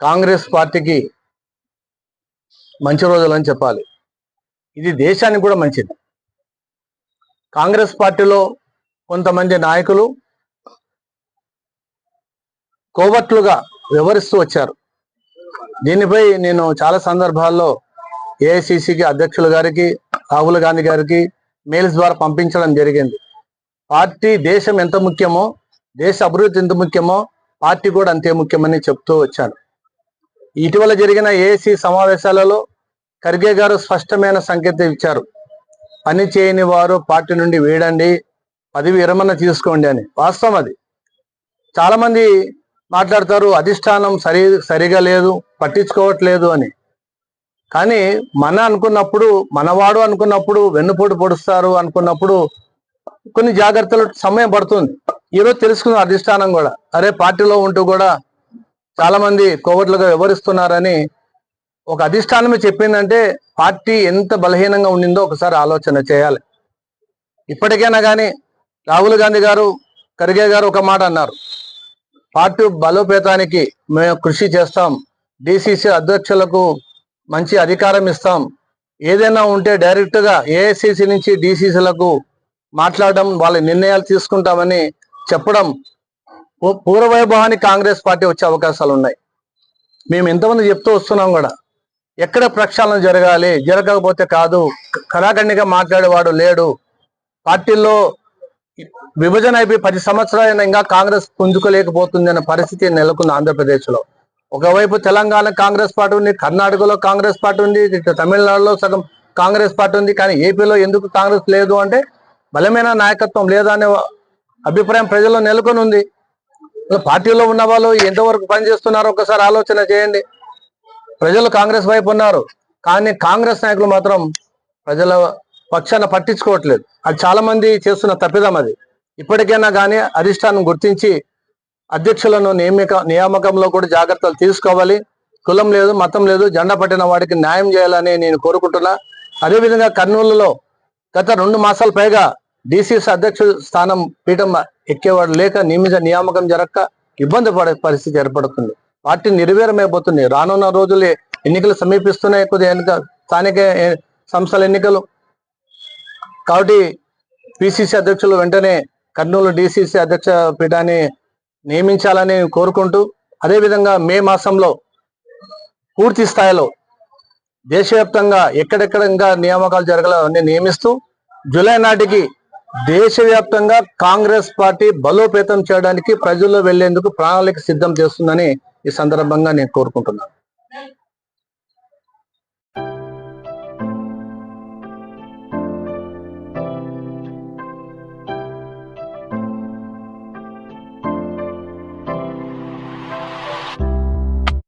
కాంగ్రెస్ పార్టీకి మంచి రోజులని చెప్పాలి. ఇది దేశానికి కూడా మంచిది. కాంగ్రెస్ పార్టీలో కొంతమంది నాయకులు కోవట్లుగా వివరిస్తూ వచ్చారు. దీనిపై నేను చాలా సందర్భాల్లో ఏఐసిసికి అధ్యక్షులు గారికి రాహుల్ గాంధీ గారికి మెయిల్స్ ద్వారా పంపించడం జరిగింది. పార్టీ దేశం ఎంత ముఖ్యమో దేశ అభివృద్ధి ఎంత ముఖ్యమో పార్టీ కూడా అంతే ముఖ్యమని చెప్తూ వచ్చాను ఇటీవల జరిగిన ఏసీ సమావేశాలలో ఖర్గే గారు స్పష్టమైన సంకేతం ఇచ్చారు. పని చేయని వారు పార్టీ నుండి వేయండి పదవి విరమణ తీసుకోండి అని. వాస్తవం అది. చాలామంది మాట్లాడతారు అధిష్టానం సరి సరిగా లేదు పట్టించుకోవట్లేదు అని. కానీ మన అనుకున్నప్పుడు మనవాడు అనుకున్నప్పుడు వెన్నుపోటు పొడుస్తారు అనుకున్నప్పుడు కొన్ని జాగ్రత్తలు సమయం పడుతుంది. ఈరోజు తెలుసుకున్న అధిష్టానం కూడా. అరే పార్టీలో ఉంటూ కూడా చాలా మంది కోవట్లుగా వివరిస్తున్నారని ఒక అధిష్టానమే చెప్పిందంటే పార్టీ ఎంత బలహీనంగా ఉండిందో ఒకసారి ఆలోచన చేయాలి. ఇప్పటికైనా కానీ రాహుల్ గాంధీ గారు ఖర్గే గారు ఒక మాట అన్నారు. పార్టీ బలోపేతానికి మేము కృషి చేస్తాం. డిసిసి అధ్యక్షులకు మంచి అధికారం ఇస్తాం. ఏదైనా ఉంటే డైరెక్ట్గా ఏఐసిసి నుంచి డిసిసిలకు మాట్లాడడం వాళ్ళ నిర్ణయాలు తీసుకుంటామని చెప్పడం పూర్వవైభవానికి కాంగ్రెస్ పార్టీ వచ్చే అవకాశాలు ఉన్నాయి. మేము ఎంతమంది చెప్తూ వస్తున్నాం కూడా. ఎక్కడ ప్రక్షాళన జరగాలి జరగకపోతే కాదు. కళాఖండిగా మాట్లాడేవాడు లేడు. పార్టీల్లో విభజన అయిపోయి పది సంవత్సరాలైనా ఇంకా కాంగ్రెస్ పుంజుకోలేకపోతుంది అనే పరిస్థితి నెలకొంది ఆంధ్రప్రదేశ్లో. ఒకవైపు తెలంగాణ కాంగ్రెస్ పార్టీ ఉంది కర్ణాటకలో కాంగ్రెస్ పార్టీ ఉంది తమిళనాడులో సగం కాంగ్రెస్ పార్టీ ఉంది కానీ ఏపీలో ఎందుకు కాంగ్రెస్ లేదు అంటే బలమైన నాయకత్వం లేదనే అభిప్రాయం ప్రజల్లో నెలకొని ఉంది పార్టీలో ఉన్న వాళ్ళు ఎంతవరకు పనిచేస్తున్నారో ఒకసారి ఆలోచన చేయండి. ప్రజలు కాంగ్రెస్ వైపు ఉన్నారు. కానీ కాంగ్రెస్ నాయకులు మాత్రం ప్రజల పక్షాన పట్టించుకోవట్లేదు. అది చాలా మంది చేస్తున్న తప్పిదం అది. ఇప్పటికైనా కానీ అధిష్టానం గుర్తించి అధ్యక్షులను నియమిక నియామకంలో కూడా జాగ్రత్తలు తీసుకోవాలి. కులం లేదు మతం లేదు జెండా పట్టిన వాడికి న్యాయం చేయాలని నేను కోరుకుంటున్నా. అదేవిధంగా కర్నూలులో గత రెండు మాసాల పైగా డిసిసి అధ్యక్ష స్థానం పీఠం ఎక్కేవాడు లేక నియమిత నియామకం జరగక ఇబ్బంది పడే పరిస్థితి ఏర్పడుతుంది. పార్టీ నిర్వీరమైపోతుంది రానున్న రోజులు ఎన్నికలు సమీపిస్తున్నాయి. కొద్దిగా ఎన్నిక స్థానిక సంస్థల ఎన్నికలు. కాబట్టి పిసిసి అధ్యక్షులు వెంటనే కర్నూలు డిసిసి అధ్యక్ష పీఠాన్ని నియమించాలని కోరుకుంటూ అదేవిధంగా మే మాసంలో పూర్తి స్థాయిలో దేశవ్యాప్తంగా ఎక్కడెక్కడ ఇంకా నియామకాలు జరగాలని నియమిస్తూ జూలై నాటికి దేశవ్యాప్తంగా కాంగ్రెస్ పార్టీ బలోపేతం చేయడానికి ప్రజల్లో వెళ్ళేందుకు ప్రణాళిక సిద్ధం చేస్తుందని ఈ సందర్భంగా నేను కోరుకుంటున్నాను.